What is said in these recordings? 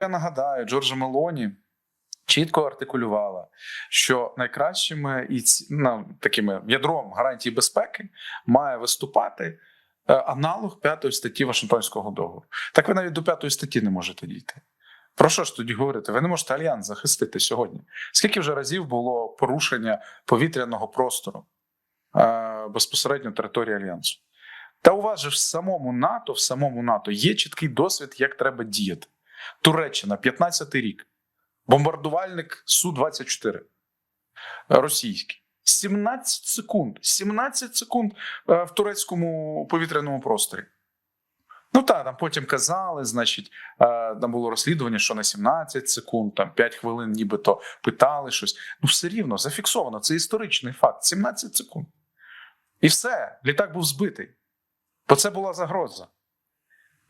Я нагадаю, Джорджа Мелоні чітко артикулювала, що найкращими і ну, такими ядром гарантії безпеки має виступати е, аналог п'ятої статті Вашингтонського договору. Так ви навіть до п'ятої статті не можете дійти. Про що ж тоді говорити? Ви не можете альянс захистити сьогодні. Скільки вже разів було порушення повітряного простору е, безпосередньо території альянсу? Та у вас же в самому НАТО, в самому НАТО є чіткий досвід, як треба діяти. Туреччина, 15-й рік, бомбардувальник Су-24 російський. 17 секунд. 17 секунд е, в турецькому повітряному просторі. Ну так, там потім казали, значить, е, там було розслідування, що на 17 секунд, там 5 хвилин, нібито питали щось. Ну, все рівно зафіксовано. Це історичний факт. 17 секунд. І все, літак був збитий. Бо це була загроза.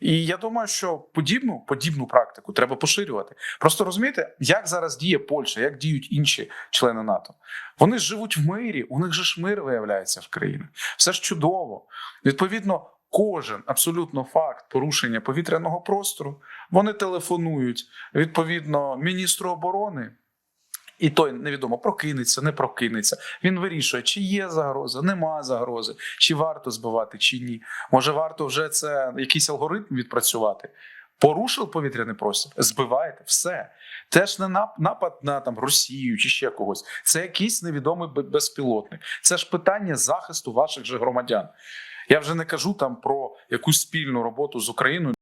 І я думаю, що подібну, подібну практику треба поширювати. Просто розумієте, як зараз діє Польща, як діють інші члени НАТО. Вони живуть в мирі, у них же ж мир виявляється в країні. Все ж чудово. Відповідно, кожен абсолютно факт порушення повітряного простору вони телефонують відповідно міністру оборони. І той невідомо прокинеться, не прокинеться. Він вирішує, чи є загроза, нема загрози, чи варто збивати, чи ні. Може, варто вже це якийсь алгоритм відпрацювати. Порушив повітряний простір, збиваєте все. Це ж не напад на там Росію чи ще когось. Це якийсь невідомий бе- безпілотник. Це ж питання захисту ваших же громадян. Я вже не кажу там про якусь спільну роботу з Україною.